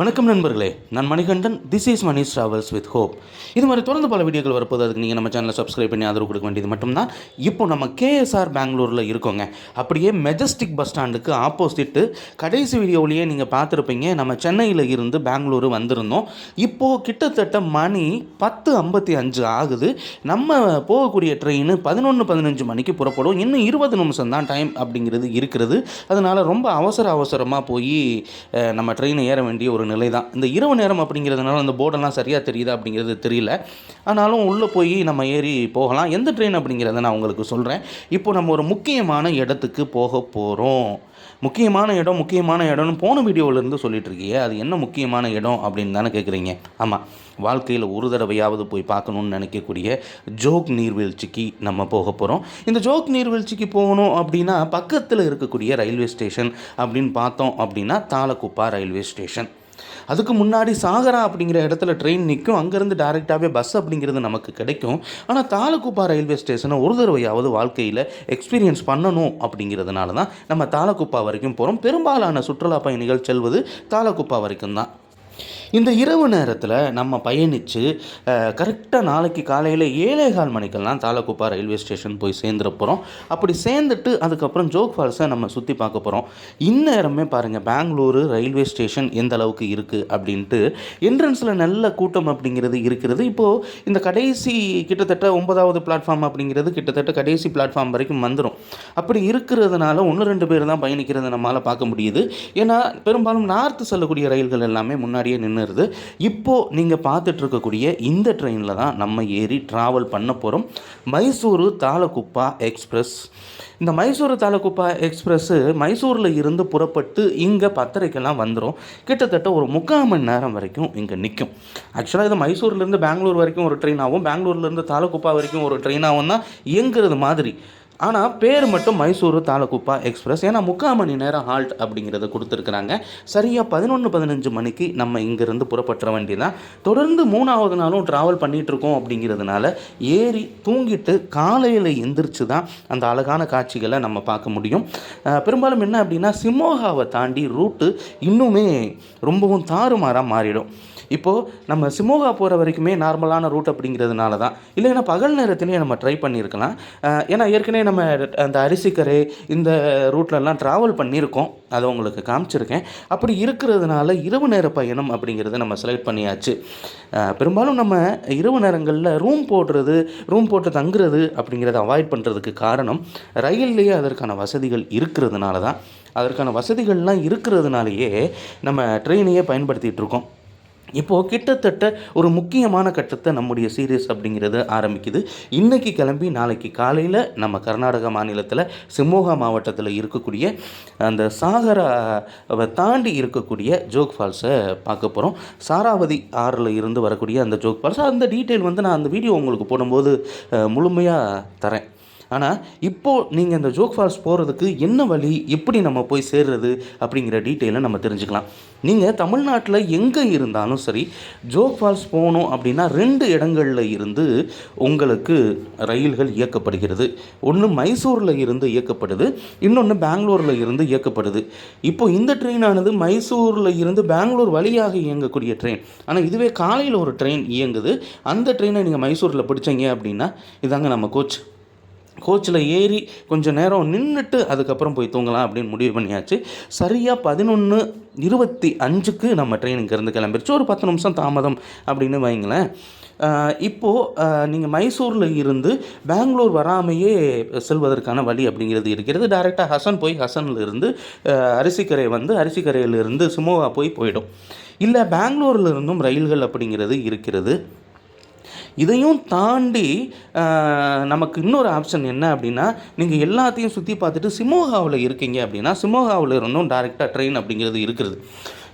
வணக்கம் நண்பர்களே நான் Manikandan. This is Manish travels with hope இது மாதிரி தொடர்ந்து பல வீடியோக்கள் வரப்போது அதுக்கு நீங்கள் நம்ம சேனலை சப்ஸ்கிரைப் பண்ணி ஆதரவு கொடுக்க வேண்டியது மட்டும்தான். இப்போ நம்ம கேஎஸ்ஆர் பெங்களூரில் இருக்கோங்க. அப்படியே மெஜஸ்டிக் பஸ் ஸ்டாண்டுக்கு ஆப்போசிட்டு கடைசி வீடியோவிலேயே நீங்கள் பார்த்துருப்பீங்க. நம்ம சென்னையில் இருந்து பெங்களூரு வந்திருந்தோம். இப்போது கிட்டத்தட்ட மணி பத்து ஐம்பத்தி அஞ்சு ஆகுது. நம்ம போகக்கூடிய ட்ரெயின் பதினொன்று பதினஞ்சு மணிக்கு புறப்படும். இன்னும் இருபது நிமிஷம் தான் டைம் அப்படிங்கிறது இருக்கிறது. அதனால் ரொம்ப அவசர அவசரமாக போய் நம்ம ட்ரெயினை ஏற வேண்டிய ஒரு நிலை தான். இந்த இரவு நேரம் அப்படிங்கிறதுனால அந்த போர்டெல்லாம் சரியாக தெரியுது அப்படிங்கிறது தெரியல. ஆனாலும் உள்ளே போய் நம்ம ஏறி போகலாம். எந்த ட்ரெயின் அப்படிங்கிறத நான் உங்களுக்கு சொல்கிறேன் இப்போ நம்ம ஒரு முக்கியமான இடத்துக்கு போக போகிறோம் முக்கியமான இடம் முக்கியமான இடம்னு போன வீடியோவிலேருந்து சொல்லிட்டு இருக்கீங்க அது என்ன முக்கியமான இடம் அப்படின்னு தானே கேட்குறீங்க ஆமாம் வாழ்க்கையில் ஒரு தடவையாவது போய் பார்க்கணுன்னு நினைக்கக்கூடிய ஜோக் நீர்வீழ்ச்சிக்கு நம்ம போக போகிறோம் இந்த ஜோக் நீர்வீழ்ச்சிக்கு போகணும் அப்படின்னா பக்கத்தில் இருக்கக்கூடிய ரயில்வே ஸ்டேஷன் அப்படின்னு பார்த்தோம் அப்படின்னா தாளக்குப்பா ரயில்வே ஸ்டேஷன். அதுக்கு முன்னாடி சாகரா அப்படிங்கிற இடத்துல ட்ரெயின் நிற்கும் அங்கேருந்து டேரெக்டாகவே பஸ் அப்படிங்கிறது நமக்கு கிடைக்கும். ஆனால் தாலக்குப்பா ரயில்வே ஸ்டேஷனை ஒரு தடவையாவது வாழ்க்கையில் எக்ஸ்பீரியன்ஸ் பண்ணணும் அப்படிங்கிறதுனால தான் நம்ம தாளக்குப்பா வரைக்கும் போகிறோம் பெரும்பாலான சுற்றுலா பயணிகள் செல்வது தாளக்குப்பா வரைக்கும் தான் இந்த இரவு நேரத்தில் நம்ம பயணித்து கரெக்டாக நாளைக்கு காலையில் ஏழே கால் மணிக்கெல்லாம் தாளக்குப்பா ரயில்வே ஸ்டேஷன் போய் சேர்ந்துட போகிறோம் அப்படி சேர்ந்துட்டு அதுக்கப்புறம் ஜோக் ஃபால்ஸை நம்ம சுற்றி பார்க்க போகிறோம் இந்நேரமே பாருங்கள் பெங்களூரு ரயில்வே ஸ்டேஷன் எந்த அளவுக்கு இருக்குது அப்படின்ட்டு என்ட்ரன்ஸில் நல்ல கூட்டம் அப்படிங்கிறது இருக்கிறது. இப்போது இந்த கடைசி கிட்டத்தட்ட ஒன்பதாவது பிளாட்ஃபார்ம் அப்படிங்கிறது கிட்டத்தட்ட கடைசி பிளாட்ஃபார்ம் வரைக்கும் வந்துடும் அப்படி இருக்கிறதுனால ஒன்று ரெண்டு பேர் தான் பயணிக்கிறது நம்மளால் பார்க்க முடியுது. ஏன்னா பெரும்பாலும் நார்த்து செல்லக்கூடிய ரயில்கள் எல்லாமே முன்னாடியே நின்று நின்றுருது இப்போது நீங்கள் பார்த்துட்டு இருக்கக்கூடிய இந்த ட்ரெயினில் தான் நம்ம ஏறி ட்ராவல் பண்ண போகிறோம் மைசூரு தாளக்குப்பா எக்ஸ்பிரஸ். இந்த மைசூரு தாளக்குப்பா எக்ஸ்பிரஸ்ஸு மைசூரில் இருந்து புறப்பட்டு இங்கே பத்தரைக்கெல்லாம் வந்துடும் கிட்டத்தட்ட ஒரு முக்கால் மணி நேரம் வரைக்கும் இங்கே நிற்கும் ஆக்சுவலாக இது மைசூர்லேருந்து பெங்களூர் வரைக்கும் ஒரு ட்ரெயின் ஆகும். பெங்களூர்லேருந்து தாலக்குப்பா வரைக்கும் ஒரு ட்ரெயின் ஆகும் தான் இயங்குறது மாதிரி. ஆனால் பேர் மட்டும் மைசூரு தாலகுப்பா எக்ஸ்பிரஸ். ஏன்னா முக்கால் மணி நேரம் ஹால்ட் அப்படிங்கிறத கொடுத்துருக்குறாங்க. சரியாக பதினொன்று பதினஞ்சு மணிக்கு நம்ம இங்கேருந்து புறப்பட்டுற வேண்டியதான் தொடர்ந்து மூணாவது நாளும் ட்ராவல் பண்ணிகிட்ருக்கோம் அப்படிங்கிறதுனால ஏறி தூங்கிட்டு காலையில் எந்திரிச்சு தான் அந்த அழகான காட்சிகளை நம்ம பார்க்க முடியும். பெரும்பாலும் என்ன அப்படின்னா சிமோகாவை தாண்டி ரூட்டு இன்னுமே ரொம்பவும் தாறுமாறாக மாறிடும். இப்போது நம்ம சிமோகா போகிற வரைக்குமே நார்மலான ரூட் அப்படிங்கிறதுனால தான். இல்லைன்னா பகல் நேரத்திலேயே நம்ம ட்ரை பண்ணியிருக்கலாம் ஏன்னா ஏற்கனவே நம்ம அந்த அரிசிக்கரை இந்த ரூட்லலாம் ட்ராவல் பண்ணியிருக்கோம் அதை உங்களுக்கு காமிச்சிருக்கேன். அப்படி இருக்கிறதுனால இரவு நேர பயணம் அப்படிங்கிறத நம்ம செலக்ட் பண்ணியாச்சு. பெரும்பாலும் நம்ம இரவு நேரங்களில் ரூம் போடுறது ரூம் போட்டு தங்குறது அப்படிங்கிறத அவாய்ட் பண்ணுறதுக்கு காரணம் ரயில்லையே அதற்கான வசதிகள் இருக்கிறதுனால தான். அதற்கான வசதிகள்லாம் இருக்கிறதுனாலேயே நம்ம ட்ரெயினையே பயன்படுத்திகிட்டு இருக்கோம். இப்போது கிட்டத்தட்ட ஒரு முக்கியமான கட்டத்தை நம்முடைய சீரியஸ் அப்படிங்கிறது ஆரம்பிக்குது. இன்றைக்கி கிளம்பி நாளைக்கு காலையில் நம்ம கர்நாடகா மாநிலத்தில் சிமோகா மாவட்டத்தில் இருக்கக்கூடிய அந்த சாகராவை தாண்டி இருக்கக்கூடிய ஜோக் ஃபால்ஸை பார்க்க போகிறோம் சாராவதி ஆறில் இருந்து வரக்கூடிய அந்த ஜோக் ஃபால்ஸ் அந்த டீட்டெயில் வந்து நான் அந்த வீடியோ உங்களுக்கு போடும்போது முழுமையாக தரேன். ஆனால் இப்போது நீங்கள் இந்த ஜோக் ஃபால்ஸ் போகிறதுக்கு என்ன வழி எப்படி நம்ம போய் சேர்றது அப்படிங்கிற டீட்டெயிலை நம்ம தெரிஞ்சுக்கலாம். நீங்கள் தமிழ்நாட்டில் எங்கே இருந்தாலும் சரி ஜோக் ஃபால்ஸ் போகணும் அப்படின்னா ரெண்டு இடங்களில் இருந்து உங்களுக்கு ரயில்கள் இயக்கப்படுகிறது. ஒன்று மைசூரில் இருந்து இயக்கப்படுது இன்னொன்று பெங்களூரில் இருந்து இயக்கப்படுது. இப்போ இந்த ட்ரெயினானது மைசூரில் இருந்து பெங்களூர் வழியாக இயங்கக்கூடிய ட்ரெயின். ஆனால் இதுவே காலையில் ஒரு ட்ரெயின் இயங்குது. அந்த ட்ரெயினை நீங்கள் மைசூரில் பிடிச்சீங்க அப்படின்னா இதாங்க நம்ம கோச். கோச்சில் ஏறி கொஞ்சம் நேரம் நின்றுட்டு அதுக்கப்புறம் போய் தூங்கலாம் அப்படின்னு முடிவு பண்ணியாச்சு. சரியாக பதினொன்று இருபத்தி அஞ்சுக்கு நம்ம ட்ரெயின் இங்கேருந்து கிளம்பிருச்சு. ஒரு பத்து நிமிஷம் தாமதம் அப்படின்னு வைங்களேன். இப்போது நீங்கள் மைசூரில் இருந்து பெங்களூர் வராமையே செல்வதற்கான வழி அப்படிங்கிறது இருக்கிறது. டைரெக்டாக ஹசன் போய் ஹசனில் இருந்து அரிசிக்கரை வந்து அரிசிக்கரையிலிருந்து சுமோவா போய் போயிடும். இல்லை பெங்களூர்லேருந்தும் ரயில்கள் அப்படிங்கிறது இருக்கிறது. இதையும் தாண்டி நமக்கு இன்னொரு ஆப்ஷன் என்ன அப்படின்னா நீங்கள் எல்லாத்தையும் சுற்றி பார்த்துட்டு சிமோகாவில் இருக்கீங்க அப்படின்னா சிமோகாவில் இருந்தும் டேரெக்டாக ட்ரெயின் அப்படிங்கிறது இருக்கிறது.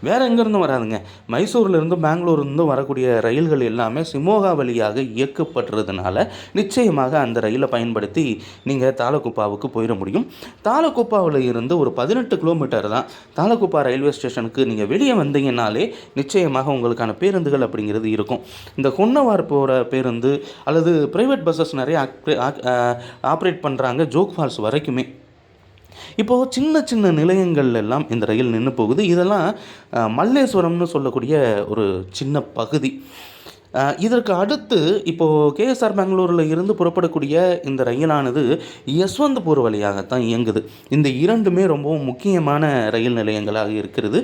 வேறு எங்கேருந்தும் வராதுங்க. மைசூர்லேருந்து பெங்களூர்லேருந்தும் வரக்கூடிய ரயில்கள் எல்லாமே சிமோகா வழியாக இயக்கப்படுறதுனால நிச்சயமாக அந்த ரயிலை பயன்படுத்தி நீங்கள் தாளக்குப்பாவுக்கு போயிட முடியும். தாளக்குப்பாவில் இருந்து ஒரு பதினெட்டு கிலோமீட்டர் தான். தாளக்குப்பா ரயில்வே ஸ்டேஷனுக்கு நீங்கள் வெளியே வந்தீங்கன்னாலே நிச்சயமாக உங்களுக்கான பேருந்துகள் அப்படிங்கிறது இருக்கும். இந்த கொன்னவார் போகிற பேருந்து அல்லது ப்ரைவேட் பஸ்ஸஸ் நிறைய ஆப்ரேட் பண்ணுறாங்க ஜோக் ஃபால்ஸ் வரைக்குமே. இப்போது சின்ன சின்ன நிலையங்கள் எல்லாம் இந்த ரயில் நின்று போகுது. இதெல்லாம் மல்லேஸ்வரம்னு சொல்லக்கூடிய ஒரு சின்ன பகுதி. இதற்கு அடுத்து இப்போது கேஎஸ்ஆர் பெங்களூரில் இருந்து புறப்படக்கூடிய இந்த ரயிலானது யஸ்வந்த்பூர் வழியாகத்தான் இயங்குது. இந்த இரண்டுமே ரொம்பவும் முக்கியமான ரயில் நிலையங்களாக இருக்கிறது.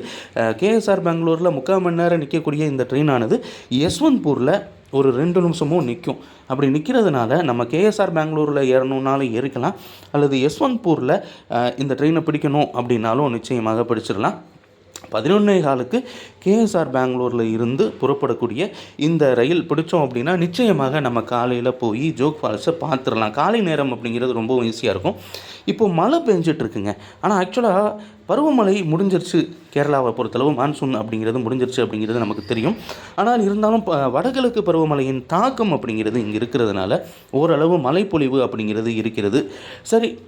கேஎஸ்ஆர் பெங்களூரில் முக்கால் மணி நேரம் நிற்கக்கூடிய இந்த ட்ரெயினானது யஸ்வந்த்பூரில் ஒரு ரெண்டு நிமிஷமும் நிற்கும் அப்படி நிற்கிறதுனால நம்ம கேஎஸ்ஆர் பெங்களூரில் ஏறணுன்னாலும் ஏறிக்கலாம். அல்லது யஸ்வந்த்பூரில் இந்த ட்ரெயினை பிடிக்கணும் அப்படின்னாலும் நிச்சயமாக பிடிச்சிடலாம். பதினொன்னே காலுக்கு கேஎஸ்ஆர் பெங்களூரில் இருந்து புறப்படக்கூடிய இந்த ரயில் பிடிச்சோம் அப்படின்னா நிச்சயமாக நம்ம காலையில் போய் ஜோக் ஃபால்ஸை பார்த்துடலாம். காலை நேரம் அப்படிங்கிறது ரொம்பவும் ஈஸியாக இருக்கும். இப்போது மழை பெஞ்சிட்ருக்குங்க ஆனால் ஆக்சுவலாக பருவமழை முடிஞ்சிருச்சு. கேரளாவை பொறுத்தளவு மான்சூன் அப்படிங்கிறது முடிஞ்சிருச்சு அப்படிங்கிறது நமக்கு தெரியும். ஆனால் இருந்தாலும் ப- வடகிழக்கு பருவமழையின் தாக்கம் அப்படிங்கிறது இங்கே இருக்கிறதுனால ஓரளவு மழைப்பொழிவு அப்படிங்கிறது இருக்கிறது. சரி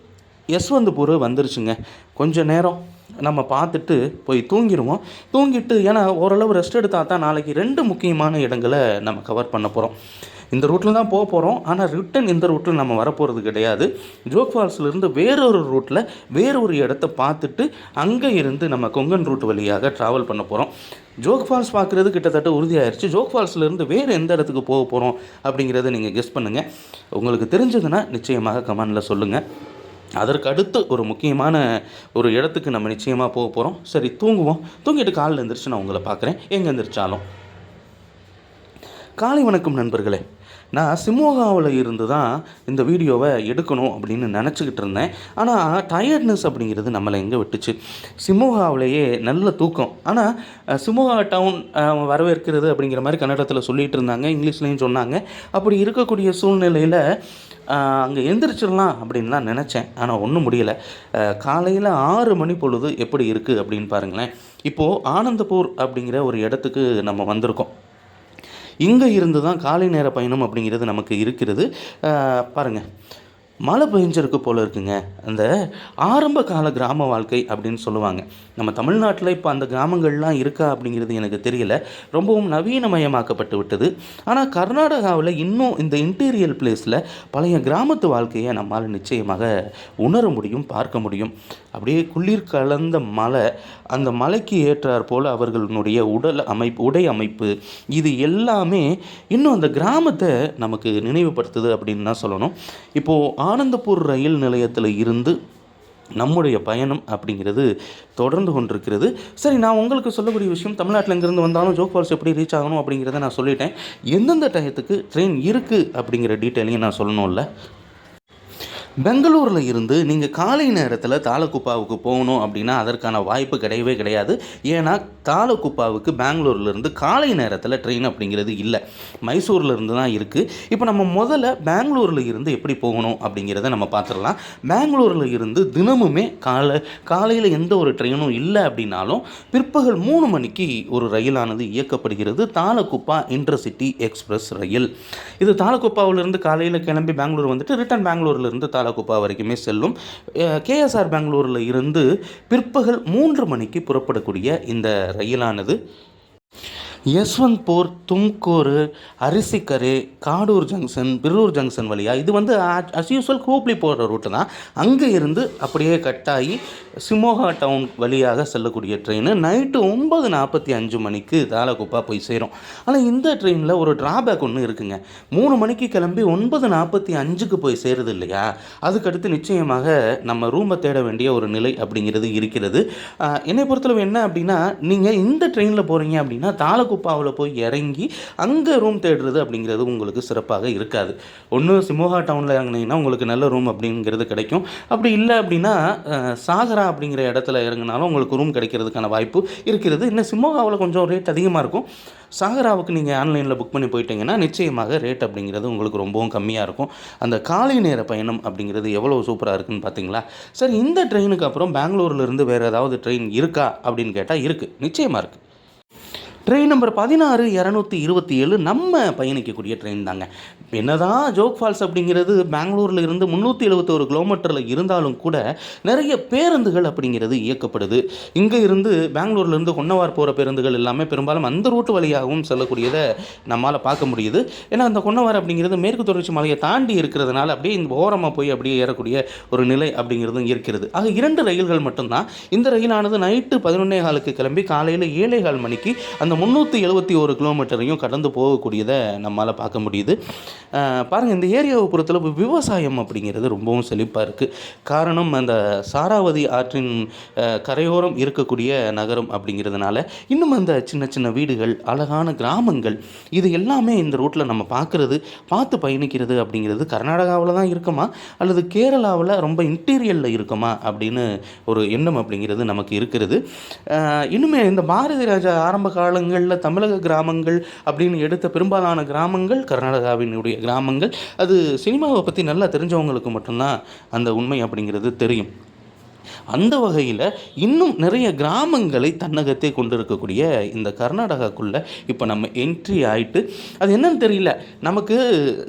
யஸ்வந்த்பூர் வந்துருச்சுங்க. கொஞ்சம் நேரம் நம்ம பார்த்துட்டு போய் தூங்கிடுவோம் தூங்கிட்டு ஏன்னா ஓரளவு ரெஸ்ட் எடுத்தால் தான் நாளைக்கு ரெண்டு முக்கியமான இடங்களை நம்ம கவர் பண்ண போகிறோம் இந்த ரூட்டில் தான் போக போகிறோம் ஆனால் ரிட்டன் இந்த ரூட்டில் நம்ம வரப்போகிறது கிடையாது. ஜோக் ஃபால்ஸ்லேருந்து வேறொரு ரூட்டில் வேறொரு இடத்த பார்த்துட்டு அங்கே இருந்து நம்ம கொங்கன் ரூட் வழியாக ட்ராவல் பண்ண போகிறோம் ஜோக் ஃபால்ஸ் பார்க்குறது கிட்டத்தட்ட உறுதியாயிருச்சு. ஜோக் ஃபால்ஸ்லேருந்து வேறு எந்த இடத்துக்கு போக போகிறோம் அப்படிங்கிறத நீங்கள் கெஸ் பண்ணுங்கள் உங்களுக்கு தெரிஞ்சதுன்னா நிச்சயமாக கமெண்டில் சொல்லுங்கள் அதற்கு அடுத்து ஒரு முக்கியமான ஒரு இடத்துக்கு நம்ம நிச்சயமாக போக போகிறோம் சரி தூங்குவோம். தூங்கிட்டு காலில் எந்திரிச்சு நான் உங்களை பார்க்குறேன். எங்கே எந்திரிச்சாலும். காலை வணக்கம் நண்பர்களே. நான் சிமோகாவில் இருந்து தான் இந்த வீடியோவை எடுக்கணும் அப்படின்னு நினச்சிக்கிட்டு இருந்தேன். ஆனால் டயர்ட்னஸ் அப்படிங்கிறது நம்மளை எங்கே விட்டுச்சு? சிமோகாவிலேயே நல்ல தூக்கம். ஆனால் சிமோகா டவுன் வரவேற்கிறது அப்படிங்கிற மாதிரி கன்னடத்தில் சொல்லிகிட்டு இருந்தாங்க. இங்கிலீஷ்லேயும் சொன்னாங்க. அப்படி இருக்கக்கூடிய சூழ்நிலையில் அங்கே எந்திரிச்சிடலாம் அப்படின்லாம் நினச்சேன். ஆனால் ஒன்றும் முடியலை. காலையில் ஆறு மணி பொழுது எப்படி இருக்குது அப்படின்னு பாருங்களேன். இப்போது ஆனந்தபூர் அப்படிங்கிற ஒரு இடத்துக்கு நம்ம வந்திருக்கோம். இங்கே இருந்து தான் காலை நேர பயணம் அப்படிங்கிறது நமக்கு இருக்கிறது. பாருங்கள் மழை பெஞ்சிருக்கு போல இருக்குங்க. அந்த ஆரம்ப கால கிராம வாழ்க்கை அப்படின்னு சொல்லுவாங்க. நம்ம தமிழ்நாட்டில் இப்போ அந்த கிராமங்கள்லாம் இருக்கா அப்படிங்கிறது எனக்கு தெரியல. ரொம்பவும் நவீனமயமாக்கப்பட்டு விட்டது. ஆனால் கர்நாடகாவில் இன்னும் இந்த இன்டீரியல் பிளேஸில் பழைய கிராமத்து வாழ்க்கையை நம்மால் நிச்சயமாக உணர முடியும் பார்க்க முடியும். அப்படியே குளிர் கலந்த மலை அந்த மலைக்கு ஏற்றாற் போல் அவர்களுடைய உடல் அமைப்பு உடை அமைப்பு இது எல்லாமே இன்னும் அந்த கிராமத்தை நமக்கு நினைவுபடுத்துது அப்படின்னு தான் சொல்லணும். இப்போது ஆனந்தபூர் ரயில் நிலையத்தில் இருந்து நம்முடைய பயணம் அப்படிங்கிறது தொடர்ந்து கொண்டிருக்கிறது. சரி நான் உங்களுக்கு சொல்லக்கூடிய விஷயம் தமிழ்நாட்டில் இங்கேருந்து வந்தாலும் ஜோக் ஃபால்ஸ் எப்படி ரீச் ஆகணும் அப்படிங்கிறத நான் சொல்லிட்டேன். எந்தெந்த டயத்துக்கு ட்ரெயின் இருக்குது அப்படிங்கிற டீட்டெயிலையும் நான் சொல்லணும்ல. பெங்களூரில் இருந்து நீங்கள் காலை நேரத்தில் தாலக்குப்பாவுக்கு போகணும் அப்படின்னா அதற்கான வாய்ப்பு கிடையவே கிடையாது. ஏன்னா தாலக்குப்பாவுக்கு பெங்களூர்லேருந்து காலை நேரத்தில் ட்ரெயின் அப்படிங்கிறது இல்லை. மைசூரில் இருந்து தான் இருக்குது இப்போ நம்ம முதல்ல பெங்களூரில் இருந்து எப்படி போகணும் அப்படிங்கிறத நம்ம பார்த்துடலாம். பெங்களூரில் இருந்து தினமுமே காலை காலையில் எந்த ஒரு ட்ரெயினும் இல்லை அப்படின்னாலும் பிற்பகல் மூணு மணிக்கு ஒரு ரயிலானது இயக்கப்படுகிறது. தாலக்குப்பா இன்டர்சிட்டி எக்ஸ்பிரஸ் ரயில். இது தாலக்குப்பாவிலிருந்து காலையில் கிளம்பி பெங்களூர் வந்துட்டு ரிட்டன் பெங்களூர்லேருந்து தாலக்குப்பா வரைக்குமே செல்லும். கேஎஸ்ஆர் பெங்களூரில் இருந்து பிற்பகல் மூன்று மணிக்கு புறப்படக்கூடிய இந்த ரயிலானது. யஸ்வந்த்பூர் தும்கூர் அரிசிக்கரு காடூர் ஜங்ஷன் பிரூர் ஜங்ஷன் வழியா. இது வந்து அஸ் யூஸ்வல் ஹூப்ளி போகிற ரூட்டு தான். அங்கே இருந்து அப்படியே கட்டாகி சிமோகா டவுன் வழியாக செல்லக்கூடிய ட்ரெயின் நைட்டு ஒம்பது நாற்பத்தி அஞ்சு மணிக்கு தாலகுப்பா போய் சேரும். ஆனால் இந்த ட்ரெயினில் ஒரு ட்ராபேக் ஒன்று இருக்குங்க. மூணு மணிக்கு கிளம்பி ஒன்பது நாற்பத்தி அஞ்சுக்கு போய் சேருது இல்லையா? அதுக்கடுத்து நிச்சயமாக நம்ம ரூமை தேட வேண்டிய ஒரு நிலை அப்படிங்கிறது இருக்கிறது. என்னை பொறுத்தளவு என்ன அப்படின்னா நீங்கள் இந்த ட்ரெயினில் போகிறீங்க அப்படின்னா குப்பாவில் போய் இறங்கி அங்கே ரூம் தேடுறது அப்படிங்கிறது உங்களுக்கு சிறப்பாக இருக்காது. ஒன்று சிமோகா டவுனில் இறங்குனீங்கன்னா உங்களுக்கு நல்ல ரூம் அப்படிங்கிறது கிடைக்கும். அப்படி இல்லை அப்படின்னா சாகரா அப்படிங்கிற இடத்துல இறங்குனாலும் உங்களுக்கு ரூம் கிடைக்கிறதுக்கான வாய்ப்பு இருக்கிறது. இன்னும் சிமோகாவில் கொஞ்சம் ரேட் அதிகமாக இருக்கும். சாகராவுக்கு நீங்கள் ஆன்லைனில் புக் பண்ணி போயிட்டீங்கன்னா நிச்சயமாக ரேட் அப்படிங்கிறது உங்களுக்கு ரொம்பவும் கம்மியாக இருக்கும். அந்த காலை நேர பயணம் அப்படிங்கிறது எவ்வளோ சூப்பராக இருக்குன்னு பார்த்தீங்களா? சரி இந்த ட்ரெயினுக்கு அப்புறம் பெங்களூர்லேருந்து வேறு ஏதாவது ட்ரெயின் இருக்கா அப்படின்னு கேட்டால் இருக்குது நிச்சயமாக இருக்குது ட்ரெயின் நம்பர் பதினாறு இரநூத்தி இருபத்தி ஏழு நம்ம பயணிக்கக்கூடிய ட்ரெயின் தாங்க. என்னதான் ஜோக் ஃபால்ஸ் அப்படிங்கிறது பெங்களூரில் இருந்து முந்நூற்றி எழுபத்தோரு கிலோமீட்டரில் இருந்தாலும் கூட நிறைய பேருந்துகள் அப்படிங்கிறது இயக்கப்படுது. இங்கே இருந்து பெங்களூர்லேருந்து கொன்னவார் போகிற பேருந்துகள் எல்லாமே பெரும்பாலும் அந்த ரூட்டு வழியாகவும் செல்லக்கூடியதை நம்மால் பார்க்க முடியுது. ஏன்னா அந்த கொன்னவார் அப்படிங்கிறது மேற்கு தொடர்ச்சி மலையை தாண்டி இருக்கிறதுனால அப்படியே இந்த ஓரமாக போய் அப்படியே ஏறக்கூடிய ஒரு நிலை அப்படிங்கிறதும் இருக்கிறது. ஆக இரண்டு ரயில்கள் மட்டும்தான். இந்த ரயிலானது நைட்டு பதினொன்னே காலுக்கு கிளம்பி காலையில் ஏழே கால் மணிக்கு அந்த அந்த முந்நூற்றி எழுபத்தி ஒரு கிலோமீட்டரையும் கடந்து போகக்கூடியதை நம்மளால் பார்க்க முடியுது. பாருங்கள் இந்த ஏரியாவை பொறுத்தளவு விவசாயம் அப்படிங்கிறது ரொம்பவும் செழிப்பாக இருக்குது காரணம் அந்த சாராவதி ஆற்றின் கரையோரம் இருக்கக்கூடிய நகரம் அப்படிங்கிறதுனால இன்னும் அந்த சின்ன சின்ன வீடுகள் அழகான கிராமங்கள் இது எல்லாமே இந்த ரூட்டில் நம்ம பார்க்குறது பார்த்து பயணிக்கிறது அப்படிங்கிறது கர்நாடகாவில் தான் இருக்குமா? அல்லது கேரளாவில் ரொம்ப இன்டீரியரில் இருக்குமா? அப்படின்னு ஒரு எண்ணம் அப்படிங்கிறது நமக்கு இருக்கிறது. இன்னுமே இந்த பாரதி ராஜா ஆரம்ப காலங்களில் தமிழக கிராமங்கள் அப்படின்னு எடுத்த பெரும்பாலான கிராமங்கள் கர்நாடகாவினுடைய கிராமங்கள். அது சினிமாவை பற்றி நல்லா தெரிஞ்சவங்களுக்கு மட்டும்தான் அந்த உண்மை அப்படிங்கிறது தெரியும். அந்த வகையில் இன்னும் நிறைய கிராமங்களை தன்னகத்தே கொண்டு இருக்கக்கூடிய இந்த கர்நாடகாக்குள்ளே இப்போ நம்ம என்ட்ரி ஆயிட்டு அது என்னன்னு தெரியல. நமக்கு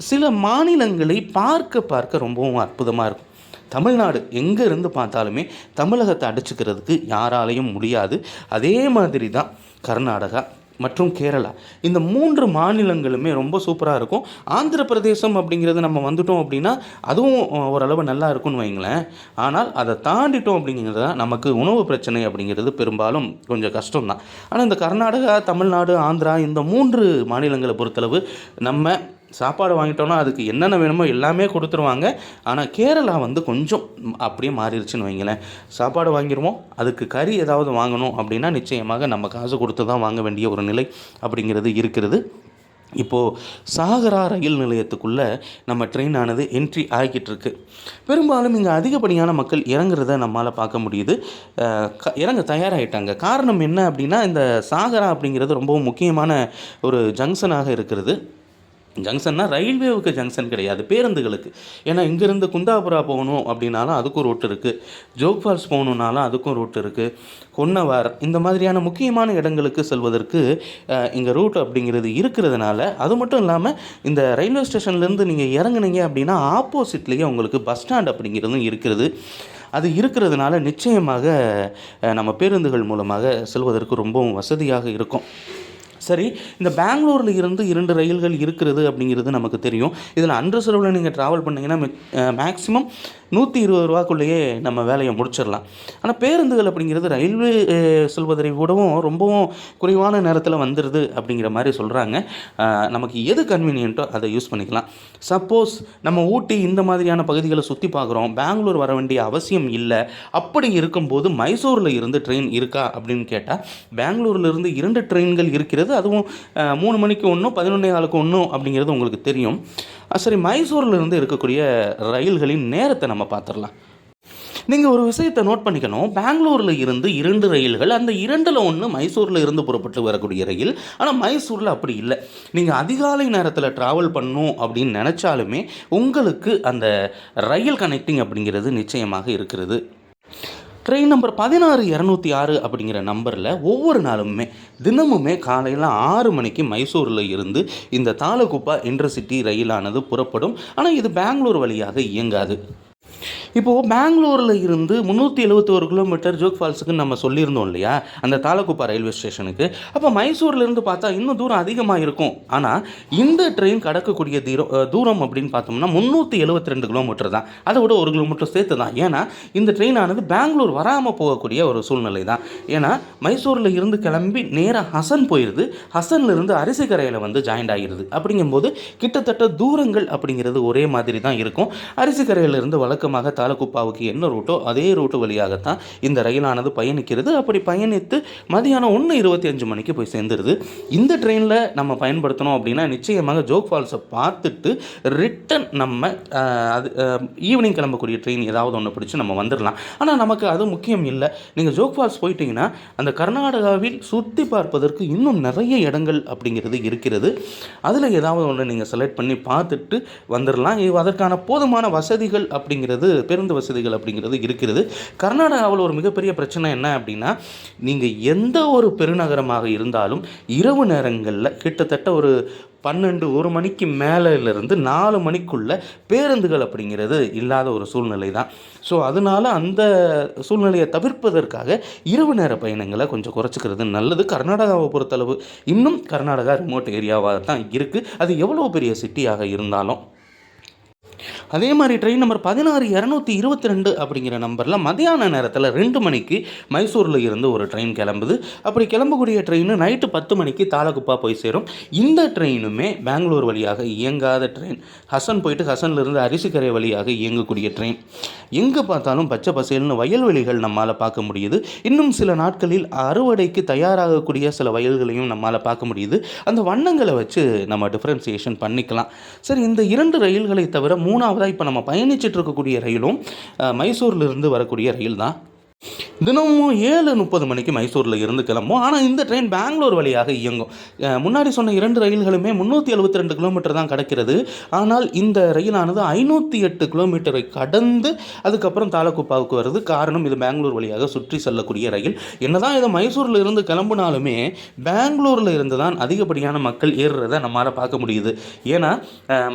சில மாநிலங்களை பார்க்க பார்க்க ரொம்பவும் அற்புதமாக இருக்கும். தமிழ்நாடு எங்கே இருந்து பார்த்தாலுமே தமிழகத்தை அடிச்சுக்கிறதுக்கு யாராலையும் முடியாது. அதே மாதிரி தான் கர்நாடகா மற்றும் கேரளா. இந்த மூன்று மாநிலங்களுமே ரொம்ப சூப்பராக இருக்கும். ஆந்திர பிரதேசம் அப்படிங்கிறது நம்ம வந்துட்டோம் அப்படின்னா அதுவும் ஓரளவு நல்லா இருக்கும்னு வைங்களேன். ஆனால் அதை தாண்டிட்டோம் அப்படிங்கிறது தான் நமக்கு உணவு பிரச்சனை அப்படிங்கிறது பெரும்பாலும் கொஞ்சம் கஷ்டம்தான். ஆனால் இந்த கர்நாடகா தமிழ்நாடு ஆந்திரா இந்த மூன்று மாநிலங்களை பொறுத்தளவு நம்ம சாப்பாடு வாங்கிட்டோம்னா அதுக்கு என்னென்ன வேணுமோ எல்லாமே கொடுத்துருவாங்க. ஆனால் கேரளா வந்து கொஞ்சம் அப்படியே மாறிடுச்சுன்னு வைங்களேன். சாப்பாடு வாங்கிடுவோம் அதுக்கு கறி ஏதாவது வாங்கணும் அப்படின்னா நிச்சயமாக நம்ம காசு கொடுத்து தான் வாங்க வேண்டிய ஒரு நிலை அப்படிங்கிறது இருக்கிறது. இப்போது சாகரா ரயில் நிலையத்துக்குள்ளே நம்ம ட்ரெயின் ஆனது என்ட்ரி ஆகிக்கிட்டு இருக்கு பெரும்பாலும் இங்கே அதிகப்படியான மக்கள் இறங்குறத நம்மளால் பார்க்க முடியுது. க- இறங்க தயாராகிட்டாங்க காரணம் என்ன அப்படின்னா இந்த சாகரா அப்படிங்கிறது ரொம்பவும் முக்கியமான ஒரு ஜங்ஷனாக இருக்கிறது. ஜங்ஷன்னா ரயில்வேவுக்கு ஜங்ஷன் கிடையாது பேருந்துகளுக்கு. ஏன்னா இங்கேருந்து குந்தாபுரா போகணும் அப்படின்னாலும் அதுக்கும் ரூட் இருக்குது ஜோக் ஃபால்ஸ் போகணுன்னாலும் அதுக்கும் ரூட் இருக்குது கொன்னவார் இந்த மாதிரியான முக்கியமான இடங்களுக்கு செல்வதற்கு இங்கே ரூட் அப்படிங்கிறது இருக்கிறதுனால அது மட்டும் இல்லாமல் இந்த ரயில்வே ஸ்டேஷன்லேருந்து நீங்கள் இறங்குனீங்க அப்படின்னா ஆப்போசிட்லேயே உங்களுக்கு பஸ் ஸ்டாண்ட் அப்படிங்கிறதும் இருக்கிறது. அது இருக்கிறதுனால நிச்சயமாக நம்ம பேருந்துகள் மூலமாக செல்வதற்கு ரொம்பவும் வசதியாக இருக்கும். சரி இந்த பெங்களூரில் இருந்து இரண்டு ரயில்கள் இருக்கிறது அப்படிங்கிறது நமக்கு தெரியும். இதில் அன்று செலவில் நீங்கள் ட்ராவல் பண்ணிங்கன்னா மேக்ஸிமம் நூற்றி இருபது ரூபாக்குள்ளேயே நம்ம வேலையை முடிச்சிடலாம். ஆனால் பேருந்துகள் அப்படிங்கிறது ரயில்வே செல்வதை விடவும் ரொம்பவும் குறைவான நேரத்தில் வந்துடுது அப்படிங்கிற மாதிரி சொல்கிறாங்க நமக்கு எது கன்வீனியன்ட்டோ அதை யூஸ் பண்ணிக்கலாம். சப்போஸ் நம்ம ஊட்டி இந்த மாதிரியான பகுதிகளை சுற்றி பார்க்குறோம். பெங்களூர் வர வேண்டிய அவசியம் இல்லை. அப்படி இருக்கும்போது மைசூரில் இருந்து ட்ரெயின் இருக்கா அப்படின்னு கேட்டால் பெங்களூர்லேருந்து இரண்டு ட்ரெயின்கள் இருக்கிறது. அதுவும் மூணு மணிக்கு ஒன்றும் பதினொன்னே காலுக்கு ஒன்றும் அப்படிங்கிறது உங்களுக்கு தெரியும். சரி மைசூரில் இருந்து இருக்கக்கூடிய ரயில்களின் நேரத்தை நம்ம பார்த்துடலாம். நீங்கள் ஒரு விஷயத்தை நோட் பண்ணிக்கணும். பெங்களூரில் இருந்து இரண்டு ரயில்கள் அந்த இரண்டில் ஒன்று மைசூரில் இருந்து புறப்பட்டு வரக்கூடிய ரயில். ஆனால் மைசூரில் அப்படி இல்லை. நீங்கள் அதிகாலை நேரத்தில் ட்ராவல் பண்ணும் அப்படின்னு நினச்சாலுமே உங்களுக்கு அந்த ரயில் கனெக்டிங் அப்படிங்கிறது நிச்சயமாக இருக்கிறது. ட்ரெயின் நம்பர் பதினாறு இரநூத்தி ஆறு அப்படிங்கிற நம்பரில் ஒவ்வொரு நாளுமே தினமுமே காலையில் ஆறு மணிக்கு மைசூரில் இருந்து இந்த தாலகுப்பா இன்டர்சிட்டி ரயிலானது புறப்படும். ஆனால் இது பெங்களூர் வழியாக இயங்காது. இப்போது பெங்களூரில் இருந்து முந்நூற்றி எழுபத்தோரு கிலோமீட்டர் ஜோக் ஃபால்ஸுக்கு நம்ம சொல்லியிருந்தோம் இல்லையா? அந்த தாலகுப்பா ரயில்வே ஸ்டேஷனுக்கு. அப்போ மைசூர்லேருந்து பார்த்தா இன்னும் தூரம் அதிகமாக இருக்கும். ஆனால் இந்த ட்ரெயின் கடக்கக்கூடிய தீரம் தூரம் அப்படின்னு பார்த்தோம்னா முந்நூற்றி எழுபத்தி ரெண்டு கிலோமீட்டர் தான். அதை விட ஒரு கிலோமீட்டர் சேர்த்து தான். ஏன்னா இந்த ட்ரெயினானது பெங்களூர் வராமல் போகக்கூடிய ஒரு சூழ்நிலை தான். ஏன்னா மைசூரில் இருந்து கிளம்பி நேராக ஹசன் போயிடுது ஹசன்லேருந்து அரிசிக்கரையில் வந்து ஜாயிண்ட் ஆகிடுது அப்படிங்கும்போது கிட்டத்தட்ட தூரங்கள் அப்படிங்கிறது ஒரே மாதிரி தான் இருக்கும். அரிசிக்கரையிலிருந்து வழக்கமாக தாலகுப்பாவுக்கு என்ன ரூட்டோ அதே ரூட்டு வழியாகத்தான் இந்த ரயிலானது பயணிக்கிறது. அப்படி பயணித்து மதியானம் ஒன்று இருபத்தி அஞ்சு மணிக்கு போய் சேர்ந்துருது. இந்த ட்ரெயினில் நம்ம பயன்படுத்தணும் அப்படின்னா நிச்சயமாக ஜோக் ஃபால்ஸை பார்த்துட்டு ரிட்டன் நம்ம அது ஈவினிங் கிளம்பக்கூடிய ட்ரெயின் ஏதாவது ஒன்று பிடிச்சி நம்ம வந்துடலாம் ஆனால் நமக்கு அது முக்கியம் இல்லை. நீங்கள் ஜோக் ஃபால்ஸ் போயிட்டீங்கன்னா அந்த கர்நாடகாவில் சுற்றி பார்ப்பதற்கு இன்னும் நிறைய இடங்கள் அப்படிங்கிறது இருக்கிறது. அதில் ஏதாவது ஒன்று நீங்கள் செலக்ட் பண்ணி பார்த்துட்டு வந்துடலாம் அதற்கான போதுமான வசதிகள் அப்படிங்கிறது பேருந்து வசதிகள் அப்படிங்கிறது இருக்கிறது. கர்நாடகாவில் ஒரு மிகப்பெரிய பிரச்சனை என்ன அப்படின்னா நீங்கள் எந்த ஒரு பெருநகரமாக இருந்தாலும் இரவு நேரங்களில் கிட்டத்தட்ட ஒரு பன்னெண்டு ஒரு மணிக்கு மேலேருந்து நாலு மணிக்குள்ள பேருந்துகள் அப்படிங்கிறது இல்லாத ஒரு சூழ்நிலை தான் ஸோ அதனால அந்த சூழ்நிலையை தவிர்ப்பதற்காக இரவு நேர பயணங்களை கொஞ்சம் குறைச்சிக்கிறது நல்லது. கர்நாடகாவை பொறுத்தளவு இன்னும் கர்நாடகா ரிமோட் ஏரியாவாக தான் இருக்குது அது எவ்வளோ பெரிய சிட்டியாக இருந்தாலும். அதே மாதிரி ட்ரெயின் நம்பர் பதினாறு இரநூத்தி இருபத்தி ரெண்டு அப்படிங்கிற நம்பரில் மதியான நேரத்தில் ரெண்டு மணிக்கு மைசூரில் இருந்து ஒரு ட்ரெயின் கிளம்புது. அப்படி கிளம்பக்கூடிய ட்ரெயின் நைட்டு பத்து மணிக்கு தாலகுப்பா போய் சேரும். இந்த ட்ரெயினுமே பெங்களூர் வழியாக இயங்காத ட்ரெயின் ஹசன் போயிட்டு ஹசன்லேருந்து அரிசிக்கரை வழியாக இயங்கக்கூடிய ட்ரெயின் எங்கே பார்த்தாலும் பச்சை பசேல்னு வயல்வெளிகள் நம்மால் பார்க்க முடியுது. இன்னும் சில நாட்களில் அறுவடைக்கு தயாராகக்கூடிய சில வயல்களையும் நம்மால் பார்க்க முடியுது. அந்த வண்ணங்களை வச்சு நம்ம டிஃப்ரென்சியேஷன் பண்ணிக்கலாம். சரி இந்த இரண்டு ரயில்களை தவிர மூணாவது இப்போ நம்ம பயணிச்சுட்டு இருக்கக்கூடிய ரயிலும் மைசூர்லேருந்து வரக்கூடிய ரயில் தான். தினமும் ஏழு முப்பது மணிக்கு மைசூரில் இருந்து கிளம்பும் ஆனால் இந்த ட்ரெயின் பெங்களூர் வழியாக இயங்கும். முன்னாடி சொன்ன இரண்டு ரயில்களுமே முந்நூற்றி எழுபத்தி ரெண்டு கிலோமீட்டர் தான் கிடக்கிறது. ஆனால் இந்த ரயிலானது ஐநூற்றி எட்டு கிலோமீட்டரை கடந்து அதுக்கப்புறம் தாலக்குப்பாவுக்கு வருது காரணம் இது பெங்களூர் வழியாக சுற்றி செல்லக்கூடிய ரயில். என்னதான் இது மைசூரில் இருந்து கிளம்புனாலுமே பெங்களூரில் இருந்து தான் அதிகப்படியான மக்கள் ஏறுறதை நம்மளால் பார்க்க முடியுது. ஏன்னா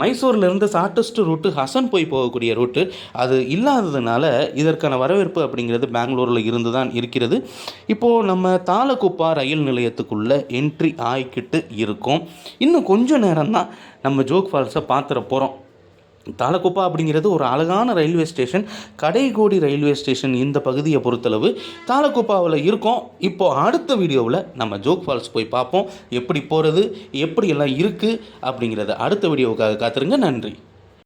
மைசூரில் இருந்து ஷார்ட்டஸ்ட் ரூட்டு ஹசன் போய் போகக்கூடிய ரூட்டு அது இல்லாததுனால இதற்கான வரவேற்பு அப்படிங்கிறது பெங்களூரில் இருந்து இருந்து தான் இருக்கிறது. இப்போது நம்ம தாளக்குப்பா ரயில் நிலையத்துக்குள்ளே என்ட்ரி ஆகிக்கிட்டு இருக்கோம். இன்னும் கொஞ்சம் நேரம் தான் நம்ம ஜோக் ஃபால்ஸை பார்த்துட போகிறோம் தாளக்குப்பா அப்படிங்கிறது ஒரு அழகான ரயில்வே ஸ்டேஷன். கடைகோடி ரயில்வே ஸ்டேஷன் இந்த பகுதியை பொறுத்தளவு தாளக்குப்பாவில் இருக்கோம். இப்போது அடுத்த வீடியோவில் நம்ம ஜோக் ஃபால்ஸ் போய் பார்ப்போம். எப்படி போகிறது எப்படி எல்லாம் இருக்குது அப்படிங்கிறத அடுத்த வீடியோவுக்காக காத்துருங்க. நன்றி.